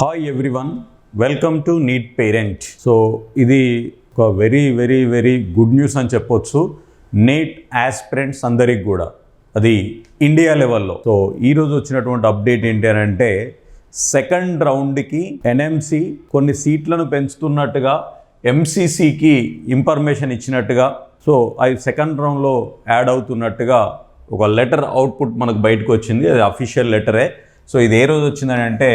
Hi everyone welcome to NEET parent so ఇది ఒక very very very good news అని చెప్పొచ్చు. నీట్ ఆస్పిరెంట్స్ అందరికి కూడా. అది ఇండియా లెవెల్లో సో ఈరోజు వచ్చినటువంటి అప్డేట్ ఏంటి అని అంటే సెకండ్ రౌండ్కి ఎన్ఎంసి కొన్ని సీట్లను పెంచుతున్నట్టుగా ఎంసీసీకి ఇన్ఫర్మేషన్ ఇచ్చినట్టుగా సో అవి సెకండ్ రౌండ్లో యాడ్ అవుతున్నట్టుగా ఒక లెటర్ అవుట్పుట్ మనకు బయటకు వచ్చింది. అది అఫీషియల్ లెటరే సో ఇది ఏ రోజు వచ్చిందని అంటే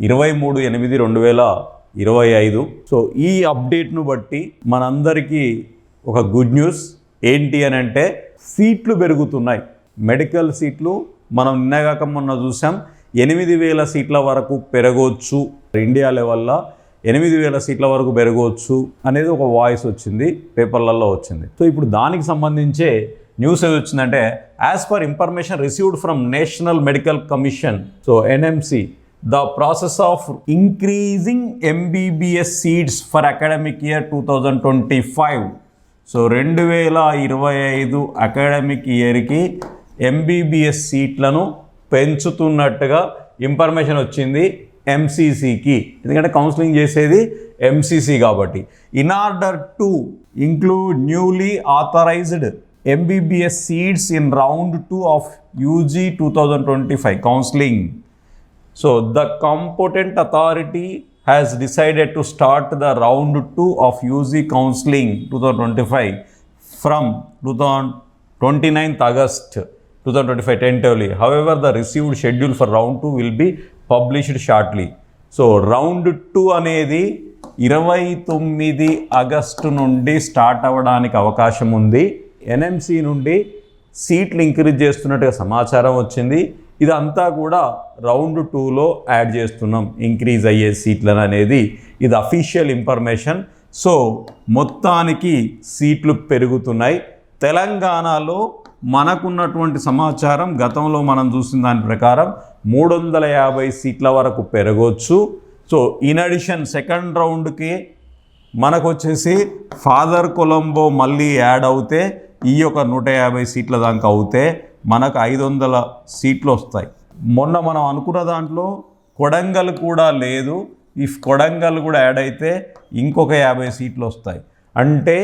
ఇరవై మూడు ఎనిమిది రెండు వేల ఇరవై ఐదు. సో ఈ అప్డేట్ను బట్టి మనందరికీ ఒక గుడ్ న్యూస్. ఏంటి అని అంటే సీట్లు పెరుగుతున్నాయి. మెడికల్ సీట్లు మనం నిన్నగాక మొన్న చూసాం. ఎనిమిది వేల సీట్ల వరకు పెరగవచ్చు ఇండియా లెవెల్లో ఎనిమిది వేల సీట్ల వరకు పెరగవచ్చు అనేది ఒక వాయిస్ వచ్చింది. పేపర్లలో వచ్చింది. సో ఇప్పుడు దానికి సంబంధించే న్యూస్ ఏది వచ్చిందంటే as per information received from national medical commission so NMC the process of increasing MBBS seats for academic year two thousand twenty five so రెండు వేల ఇరవై ఐదు అకాడమిక్ ఇయర్కి ఎంబీబీఎస్ సీట్లను పెంచుతున్నట్టుగా ఇన్ఫర్మేషన్ వచ్చింది ఎంసీసీకి ఎందుకంటే కౌన్సిలింగ్ చేసేది ఎంసీసీ కాబట్టి. In order to include newly authorised MBBS seats in round two of UG two thousand twenty five counselling So the competent authority has decided to start the round 2 of UG counseling 2025 from 29th August 2025 tentatively. However, the received schedule for round 2 will be published shortly. So round two అనేది ఇరవై తొమ్మిది August నుండి start అవ్వడానికి అవకాశం ఉంది NMC నుండి సీట్లు increase చేస్తున్నట్టుగా సమాచారం వచ్చింది ఇదంతా కూడా రౌండ్ టూలో యాడ్ చేస్తున్నాం. ఇంక్రీజ్ అయ్యే సీట్లను అనేది. ఇది అఫీషియల్ ఇన్ఫర్మేషన్ సో మొత్తానికి సీట్లు పెరుగుతున్నాయి. తెలంగాణలో మనకున్నటువంటి సమాచారం గతంలో మనం చూసిన దాని ప్రకారం మూడు వందల యాభై సీట్ల వరకు పెరగవచ్చు సో ఇన్ అడిషన్ సెకండ్ రౌండ్కి మనకు వచ్చేసి ఫాదర్ కొలంబో మళ్ళీ యాడ్ అవుతే ఈ యొక్క నూట యాభై సీట్ల దాకా అవుతే మనకు ఐదు వందల సీట్లు వస్తాయి. మొన్న మనం అనుకున్న దాంట్లో కొడంగల్ కూడా లేదు. ఇఫ్ కొడంగల్ కూడా యాడ్ అయితే ఇంకొక యాభై సీట్లు వస్తాయి. అంటే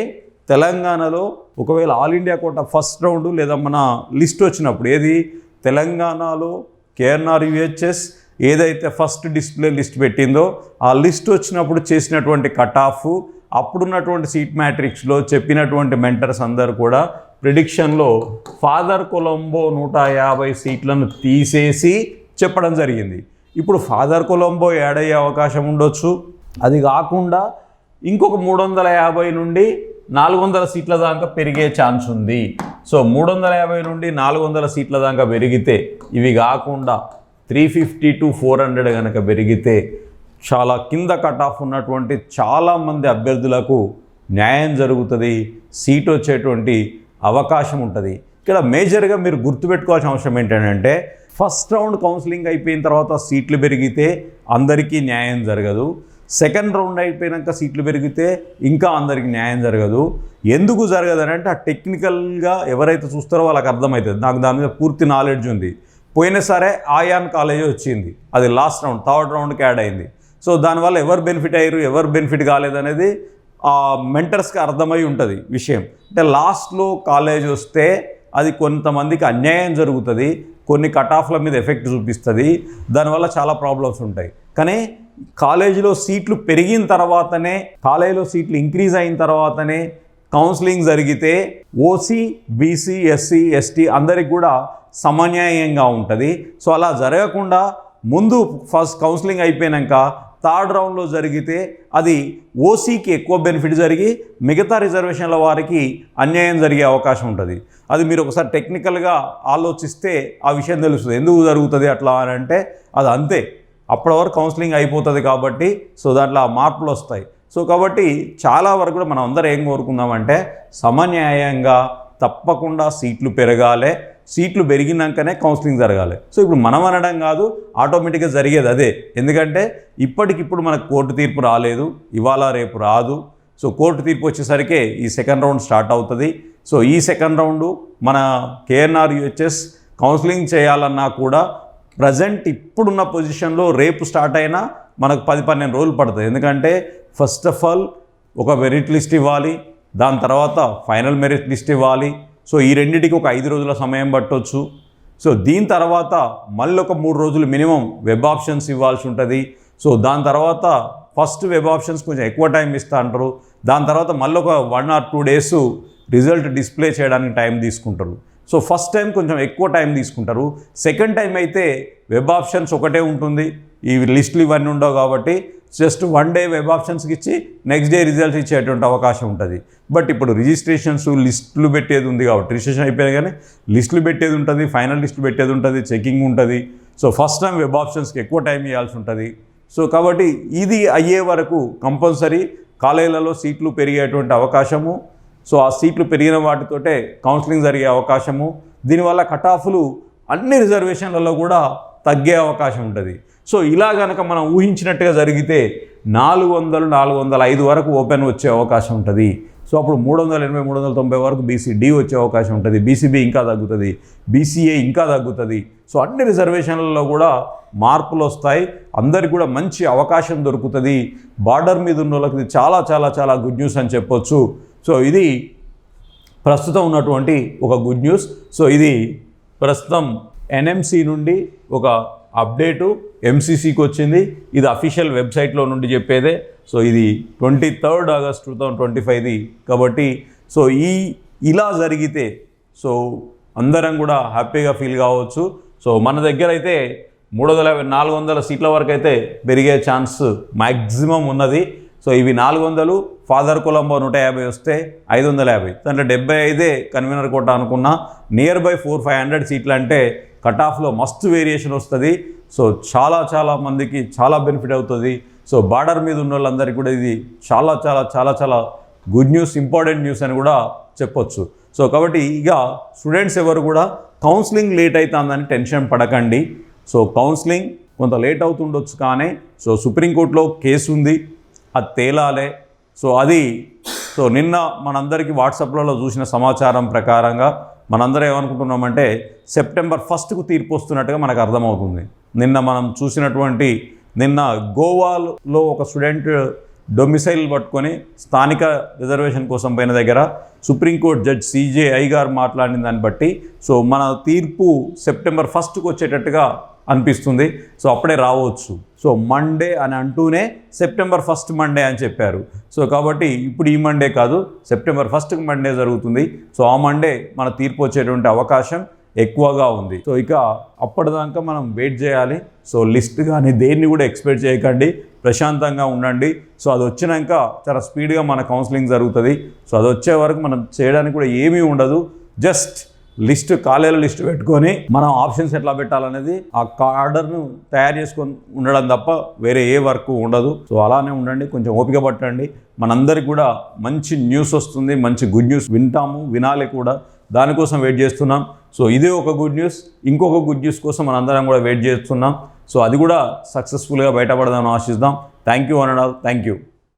తెలంగాణలో ఒకవేళ all India quota first round లేదా మన లిస్ట్ వచ్చినప్పుడు ఏది? తెలంగాణలో కేఎన్ఆర్ యుహెచ్ఎస్ ఏదైతే ఫస్ట్ డిస్ప్లే లిస్ట్ పెట్టిందో ఆ లిస్ట్ వచ్చినప్పుడు చేసినటువంటి కట్ ఆఫ్ అప్పుడున్నటువంటి సీట్ మ్యాట్రిక్స్లో చెప్పినటువంటి మెంటర్స్ అందరు కూడా ప్రిడిక్షన్లో ఫాదర్ కొలంబో నూట యాభై సీట్లను తీసేసి చెప్పడం జరిగింది. ఇప్పుడు ఫాదర్ కొలంబో యాడ్ అయ్యే అవకాశం ఉండొచ్చు. అది కాకుండా ఇంకొక మూడు వందల యాభై నుండి నాలుగు వందల సీట్ల దాకా పెరిగే ఛాన్స్ ఉంది. సో మూడు వందల యాభై నుండి నాలుగు వందల సీట్ల దాకా పెరిగితే ఇవి కాకుండా three fifty to four hundred కనుక పెరిగితే చాలా కింద కట్ ఆఫ్ ఉన్నటువంటి చాలామంది అభ్యర్థులకు న్యాయం జరుగుతుంది. సీట్ వచ్చేటువంటి అవకాశం ఉంటుంది. ఇక్కడ మేజర్గా మీరు గుర్తుపెట్టుకోవాల్సిన అవసరం ఏంటంటే ఫస్ట్ రౌండ్ కౌన్సిలింగ్ అయిపోయిన తర్వాత సీట్లు పెరిగితే అందరికీ న్యాయం జరగదు. సెకండ్ రౌండ్ అయిపోయాక సీట్లు పెరిగితే ఇంకా అందరికీ న్యాయం జరగదు. ఎందుకు జరగదు అని అంటే ఆ టెక్నికల్గా ఎవరైతే చూస్తారో వాళ్ళకి అర్థమవుతుంది. నాకు దాని మీద పూర్తి నాలెడ్జ్ ఉంది. పోయినసారే ఆయాన్ కాలేజ్ వచ్చింది. అది లాస్ట్ రౌండ్ థర్డ్ రౌండ్కి యాడ్ అయింది. సో దానివల్ల ఎవరు బెనిఫిట్ అయ్యారు ఎవరు బెనిఫిట్ కాలేదనేది అనేది మెంటర్స్కి అర్థమై ఉంటుంది విషయం. అంటే లాస్ట్లో కాలేజ్ వస్తే అది కొంతమందికి అన్యాయం జరుగుతుంది కొన్ని కట్ ఆఫ్ల మీద ఎఫెక్ట్ చూపిస్తుంది దానివల్ల చాలా ప్రాబ్లమ్స్ ఉంటాయి. కానీ కాలేజీలో సీట్లు పెరిగిన తర్వాతనే కాలేజీలో సీట్లు ఇంక్రీజ్ అయిన తర్వాతనే కౌన్సిలింగ్ జరిగితే ఓసీ బీసీ ఎస్సీ ఎస్టీ అందరికి కూడా సమన్యాయంగా ఉంటుంది. సో అలా జరగకుండా ముందు ఫస్ట్ కౌన్సిలింగ్ అయిపోయాక థర్డ్ రౌండ్లో జరిగితే అది ఓసీకి ఎక్కువ బెనిఫిట్ జరిగి మిగతా రిజర్వేషన్ల వారికి అన్యాయం జరిగే అవకాశం ఉంటుంది. అది మీరు ఒకసారి టెక్నికల్గా ఆలోచిస్తే ఆ విషయం తెలుస్తుంది. ఎందుకు జరుగుతుంది అట్లా అని అంటే అది అంతే. అప్పటి వరకు కౌన్సిలింగ్ అయిపోతుంది కాబట్టి సో దాంట్లో ఆ మార్పులు వస్తాయి. సో కాబట్టి చాలా వరకు కూడా మనం అందరం ఏం కోరుకుందామంటే సమన్యాయంగా తప్పకుండా సీట్లు పెరగాలి. సీట్లు పెరిగినాకనే కౌన్సిలింగ్ జరగాలి. సో ఇప్పుడు మనం అనడం కాదు ఆటోమేటిక్గా జరిగేది అదే. ఎందుకంటే ఇప్పటికిప్పుడు మనకు కోర్టు తీర్పు రాలేదు ఇవాళ రేపు రాదు. సో కోర్టు తీర్పు వచ్చేసరికి ఈ సెకండ్ రౌండ్ స్టార్ట్ అవుతుంది. సో ఈ సెకండ్ రౌండ్ మన కేఎన్ఆర్ యుహెచ్ఎస్ కౌన్సిలింగ్ చేయాలన్నా కూడా ప్రజెంట్ ఇప్పుడున్న పొజిషన్లో రేపు స్టార్ట్ అయినా మనకు పది పన్నెండు రోజులు పడుతుంది. ఎందుకంటే ఫస్ట్ ఆఫ్ ఆల్ ఒక మెరిట్ లిస్ట్ ఇవ్వాలి దాని తర్వాత ఫైనల్ మెరిట్ లిస్ట్ ఇవ్వాలి సో ఈ రెండింటికి ఒక ఐదు రోజుల సమయం పట్టవచ్చు సో దీని తర్వాత మళ్ళీ ఒక మూడు రోజులు మినిమం వెబ్ ఆప్షన్స్ ఇవ్వాల్సి ఉంటుంది. సో దాని తర్వాత ఫస్ట్ వెబ్ ఆప్షన్స్ కొంచెం ఎక్కువ టైం ఇస్తా అంటారు. దాని తర్వాత మళ్ళీ ఒక one or two days result display చేయడానికి టైం తీసుకుంటారు. సో ఫస్ట్ టైం కొంచెం ఎక్కువ టైం తీసుకుంటారు. సెకండ్ టైం అయితే వెబ్ ఆప్షన్స్ ఒకటే ఉంటుంది. ఈ లిస్టులు ఇవన్నీ ఉండవు కాబట్టి జస్ట్ వన్ డే వెబ్ ఆప్షన్స్కి ఇచ్చి నెక్స్ట్ డే రిజల్ట్స్ ఇచ్చేటువంటి అవకాశం ఉంటుంది. బట్ ఇప్పుడు రిజిస్ట్రేషన్స్ లిస్టులు పెట్టేది ఉంది కాబట్టి రిజిస్ట్రేషన్ అయిపోయినా కానీ లిస్టులు పెట్టేది ఉంటుంది ఫైనల్ లిస్టులు పెట్టేది ఉంటుంది చెకింగ్ ఉంటుంది. సో ఫస్ట్ టైం వెబ్ ఆప్షన్స్కి ఎక్కువ టైం ఇవ్వాల్సి ఉంటుంది. సో కాబట్టి ఇది అయ్యే వరకు కంపల్సరీ కాలేజీలలో సీట్లు పెరిగేటువంటి అవకాశము. సో ఆ సీట్లు పెరిగిన వాటితోటే కౌన్సిలింగ్ జరిగే అవకాశము. దీనివల్ల కట్ ఆఫ్లు అన్ని రిజర్వేషన్లలో కూడా తగ్గే అవకాశం ఉంటుంది. సో ఇలా కనుక మనం ఊహించినట్టుగా జరిగితే నాలుగు వందలు నాలుగు వందల ఐదు వరకు ఓపెన్ వచ్చే అవకాశం ఉంటుంది. సో అప్పుడు మూడు వందల ఎనభై మూడు వందల తొంభై వరకు బీసీడీ వచ్చే అవకాశం ఉంటుంది. బీసీబీ ఇంకా తగ్గుతుంది. బీసీఏ ఇంకా తగ్గుతుంది. సో అన్ని రిజర్వేషన్లలో కూడా మార్పులు వస్తాయి. అందరికి కూడా మంచి అవకాశం దొరుకుతుంది. బార్డర్ మీద ఉన్న వాళ్ళకి చాలా చాలా చాలా గుడ్ న్యూస్ అని చెప్పొచ్చు. సో ఇది ప్రస్తుతం ఉన్నటువంటి ఒక గుడ్ న్యూస్. సో ఇది ప్రస్తుతం ఎన్ఎంసి నుండి ఒక అప్డేటు ఎంసీసీకి వచ్చింది. ఇది అఫీషియల్ వెబ్సైట్లో నుండి చెప్పేదే. సో ఇది twenty third August two thousand twenty ఫైవ్ది కాబట్టి సో ఈ ఇలా జరిగితే సో అందరం కూడా హ్యాపీగా ఫీల్ కావచ్చు. సో మన దగ్గర అయితే మూడు వందల యాభై నాలుగు వందల సీట్ల వరకు అయితే పెరిగే ఛాన్స్ మ్యాక్సిమం ఉన్నది. సో ఇవి నాలుగు వందలు ఫాదర్ కొలంబో నూట యాభై వస్తే ఐదు వందల యాభై. దాంట్లో డెబ్బై ఐదే కన్వీనర్ కోట అనుకున్నా near by four five hundred సీట్లు అంటే కట్ ఆఫ్లో మస్తు వేరియేషన్ వస్తుంది. సో చాలా చాలా మందికి చాలా బెనిఫిట్ అవుతుంది. సో బార్డర్ మీద ఉన్న వాళ్ళందరికీ కూడా ఇది చాలా చాలా చాలా చాలా గుడ్ న్యూస్ ఇంపార్టెంట్ న్యూస్ అని కూడా చెప్పొచ్చు. సో కాబట్టి ఇక స్టూడెంట్స్ ఎవరు కూడా కౌన్సిలింగ్ లేట్ అవుతుందని టెన్షన్ పడకండి. సో కౌన్సిలింగ్ కొంత లేట్ అవుతుండొచ్చు కానీ సో సుప్రీంకోర్టులో కేసు ఉంది. అది తేలాలే. సో అది సో నిన్న మనందరికీ వాట్సాప్లలో చూసిన సమాచారం ప్రకారంగా మనందరం ఏమనుకుంటున్నామంటే సెప్టెంబర్ ఫస్ట్కు తీర్పు వస్తున్నట్టుగా మనకు అర్థమవుతుంది. నిన్న మనం చూసినటువంటి నిన్న గోవాలో ఒక స్టూడెంట్ డొమిసైల్ పట్టుకొని స్థానిక రిజర్వేషన్ కోసం పోయిన దగ్గర సుప్రీంకోర్టు జడ్జ్ సిజేఐ గారు మాట్లాడిన దాన్ని బట్టి సో మన తీర్పు సెప్టెంబర్ ఫస్ట్కి వచ్చేటట్టుగా అనిపిస్తుంది. సో అప్పుడే రావచ్చు. సో మండే అని అంటూనే సెప్టెంబర్ ఫస్ట్ మండే అని చెప్పారు. సో కాబట్టి ఇప్పుడు ఈ మండే కాదు సెప్టెంబర్ ఫస్ట్కి మండే జరుగుతుంది. సో ఆ మండే మన తీర్పు వచ్చేటువంటి అవకాశం ఎక్కువగా ఉంది. సో ఇక అప్పటిదాకా మనం వెయిట్ చేయాలి. సో లిస్ట్ కానీ దేన్ని కూడా ఎక్స్పెక్ట్ చేయకండి. ప్రశాంతంగా ఉండండి. సో అది వచ్చినాక చాలా స్పీడ్గా మన కౌన్సిలింగ్ జరుగుతుంది. సో అది వచ్చే వరకు మనం చేయడానికి కూడా ఏమీ ఉండదు. జస్ట్ లిస్ట్ కాలేల లిస్ట్ పెట్టుకొని మనం ఆప్షన్స్ ఎట్లా పెట్టాలనేది ఆ కార్డర్ను తయారు చేసుకొని ఉండడం తప్ప వేరే ఏ వర్క్ ఉండదు. సో అలానే ఉండండి కొంచెం ఓపిక పట్టండి. మనందరికి కూడా మంచి న్యూస్ వస్తుంది మంచి గుడ్ న్యూస్ వింటాము వినాలి కూడా. దానికోసం వెయిట్ చేస్తున్నాం. సో ఇదే ఒక గుడ్ న్యూస్. ఇంకొక గుడ్ న్యూస్ కోసం మనందరం కూడా వెయిట్ చేస్తున్నాం. సో అది కూడా సక్సెస్ఫుల్గా బయటపడదామని ఆశిద్దాం థ్యాంక్ యూ అనడా థ్యాంక్ యూ.